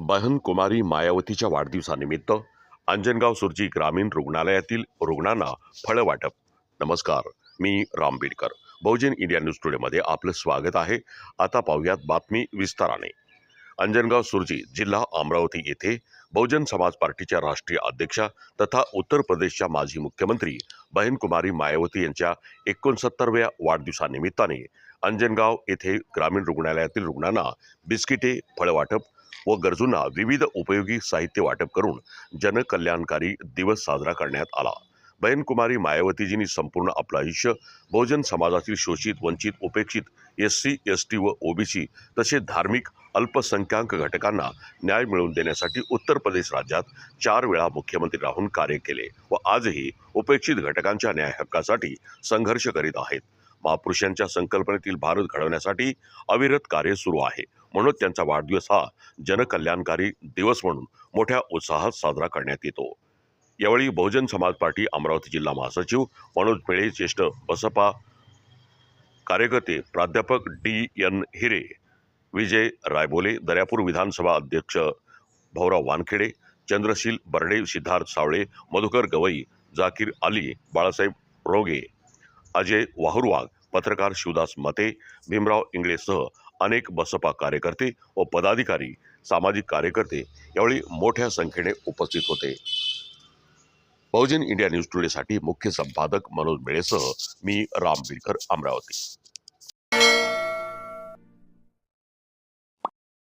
बहन कुमारी मायावतीच्या वाढदिवसानिमित्त अंजनगाव सुरजी ग्रामीण रुग्णालयातील रुग्णांना फळं वाटप. नमस्कार मी राम बिडकर. बहुजन इंडिया न्यूज टुडेमध्ये आपलं स्वागत आहे. आता पाहूयात बातमी विस्ताराने. अंजनगाव सुरजी जिल्हा अमरावती येथे बहुजन समाज पार्टीच्या राष्ट्रीय अध्यक्षा तथा उत्तर प्रदेशच्या माजी मुख्यमंत्री बहनकुमारी मायावती यांच्या एकोणसत्तरव्या वाढदिवसानिमित्ताने अंजनगाव येथे ग्रामीण रुग्णालयातील रुग्णांना बिस्किटे फळवाटप व गरजूंना विविध उपयोगी साहित्य वाटप करून जनकल्याणकारी दिवस साजरा करण्यात आला. बयनकुमारी मायावतीजींनी संपूर्ण आपलं आयुष्य बहुजन समाजातील शोषित वंचित उपेक्षित एस सी एस टी व ओबीसी तसेच धार्मिक अल्पसंख्याक घटकांना न्याय मिळवून देण्यासाठी उत्तर प्रदेश राज्यात चार वेळा मुख्यमंत्री राहून कार्य केले व आजही उपेक्षित घटकांच्या न्याय हक्कासाठी संघर्ष करीत आहेत. महापुरुषांच्या संकल्पनेतील भारत घडवण्यासाठी अविरत कार्य सुरू आहे. म्हणून त्यांचा वाढदिवस हा जनकल्याणकारी दिवस म्हणून मोठ्या उत्साहात साजरा करण्यात येतो. यावेळी बहुजन समाज पार्टी अमरावती जिल्हा महासचिव मनोज मेळे ज्येष्ठ बसपा कार्यकर्ते प्राध्यापक डी एन हिरे विजय रायबोले दर्यापूर विधानसभा अध्यक्ष भाऊराव वानखेडे चंद्रशील बर्डे सिद्धार्थ सावळे मधुकर गवई जाकीर अली बाळासाहेब रोगे अजय वाहुरवाग पत्रकार शिवदास मते भीमराव इंगळेसह अनेक बसपा कार्यकर्ते व पदाधिकारी सामाजिक कार्यकर्ते यावेळी मोठ्या संख्येने उपस्थित होते. बहुजन इंडिया न्यूज टुडेसाठी मुख्य संपादक मनोज मेळेसह मी राम बिडकर अमरावती.